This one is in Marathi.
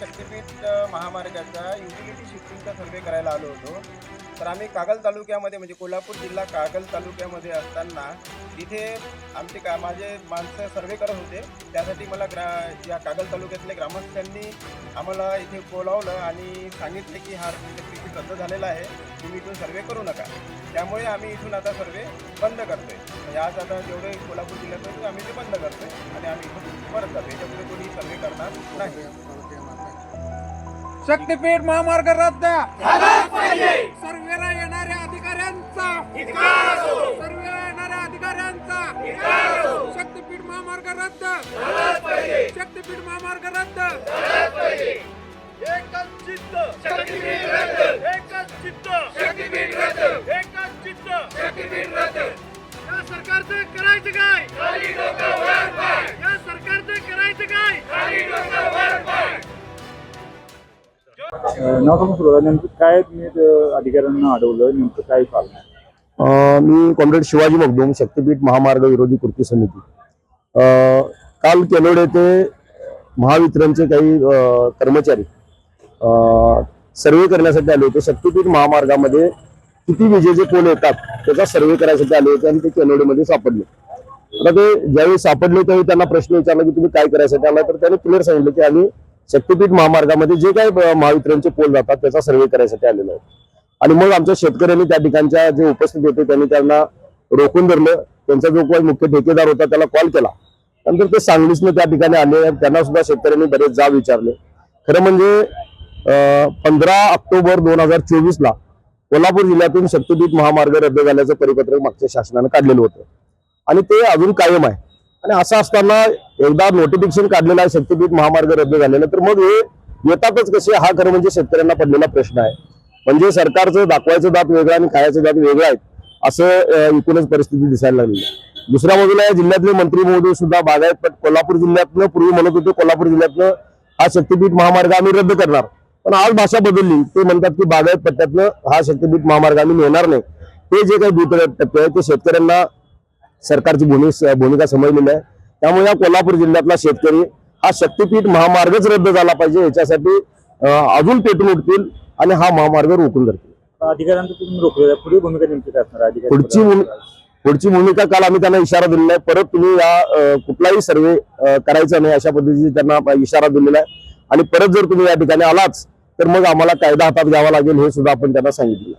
शक्तीपीठ महामार्गाचा युटिलिटी शिफ्टिंगचा सर्वे करायला आलो होतो. तर आम्ही कागल तालुक्यामध्ये म्हणजे कोल्हापूर जिल्हा कागल तालुक्यामध्ये असताना तिथे आमचे का माझे माणसं सर्वे करत होते. त्यासाठी मला ग्रा या कागल तालुक्यातल्या ग्रामस्थांनी आम्हाला इथे बोलावलं आणि सांगितले की हा शक्तीपीठ रद्द झालेला आहे. तुम्ही इथून सर्वे करू नका. त्यामुळे आम्ही इथून आता सर्वे बंद करतोय. म्हणजे आज आता जेवढे कोल्हापूर जिल्ह्यात आम्ही ते बंद करतोय. आणि आम्ही इथून परत जातो याच्यामुळे कोणी सर्वे करणार नाही. शक्तीपीठ महामार्ग रद्द. सर्वेला येणाऱ्या अधिकाऱ्यांचा. सर्वेला येणाऱ्या अधिकाऱ्यांचा. शक्तीपीठ महामार्ग रद्द. शक्तीपीठ महामार्ग रद्द. नाव सांगू नेमकं काय तुम्ही अधिकाऱ्यांना अडवलं? नेमकं काय चाललं अ, मी कॉम्रेड शिवाजी मगदूम शक्तीपीठ महामार्ग विरोधी कृती समिती. काल केलोड येथे महावितरणचे काही कर्मचारी सर्वे करण्यासाठी आले होते. शक्तीपीठ महामार्गामध्ये किती विजेचे पोल येतात त्याचा सर्वे करायसाठी आले होते आणि ते केलोडमध्ये सापडले. आता ते ज्यावेळी सापडले त्यावेळी त्यांना प्रश्न विचारला की तुम्ही काय करायसाठी आला तर त्याने क्लिअर सांगितलं की आम्ही शक्तीपीठ महामार्गामध्ये जे काही महावितरणचे पोल जातात त्याचा सर्वे करायसाठी आलेलो आहे आणि मग आमच्या शेतकऱ्यांनी त्या ठिकाणच्या जे उपस्थित होते त्यांनी त्यांना रोखून धरलं. त्यांचा जो काही मुख्य ठेकेदार होता त्याला कॉल केला. नंतर ते सांगलीसने त्या ठिकाणी आले. त्यांना सुद्धा शेतकऱ्यांनी बरेच जाब विचारले. खरं म्हणजे पंधरा ऑक्टोबर दोन हजार चोवीस ला कोल्हापूर जिल्ह्यातून शक्तीपीठ महामार्ग रद्द झाल्याचं परिपत्रक मागच्या शासनानं काढलेलं होतं. आणि ते अजून कायम आहे. आणि असं असताना एकदा नोटिफिकेशन काढलेलं आहे शक्तीपीठ महामार्ग रद्द झालेलं. तर मग हे येतातच कसे? हा खरं म्हणजे शेतकऱ्यांना पडलेला प्रश्न आहे. म्हणजे सरकारचं दाखवायचं दात वेगळं आणि खायचं दात वेगळं आहे असं एकूणच परिस्थिती दिसायला लागली आहे. दुसऱ्या बाजूला या जिल्ह्यातले मंत्री महोदय सुद्धा बागायत पट कोल्हापूर जिल्ह्यातनं पूर्वी म्हणत होते कोल्हापूर जिल्ह्यातनं हा शक्तीपीठ महामार्ग आम्ही रद्द करणार. पण आज भाषा बदलली. ते म्हणतात की बागायत पट्ट्यातनं हा शक्तीपीठ महामार्ग आम्ही नेणार नाही. ते जे काही दूध टप्पे आहे ते शेतकऱ्यांना सरकारची भूमी भूमिका समजलेली आहे. त्यामुळे या कोल्हापूर जिल्ह्यातला शेतकरी हा शक्तीपीठ महामार्गच रद्द झाला पाहिजे याच्यासाठी अजून पेटून उठतील आणि हा महामार्ग रोखून धरतील. आहे. पुढील भूमिका नेमकी असणार पुढची पुढची भूमिका काल आम्ही त्यांना इशारा दिलेला आहे. परत तुम्ही या कुठलाही सर्वे करायचा नाही अशा पद्धतीने त्यांना इशारा दिलेला आहे. आणि परत जर तुम्ही या ठिकाणी आलाच तर मग आम्हाला कायदा हातात घ्यावा लागेल हे सुद्धा आपण त्यांना सांगितलं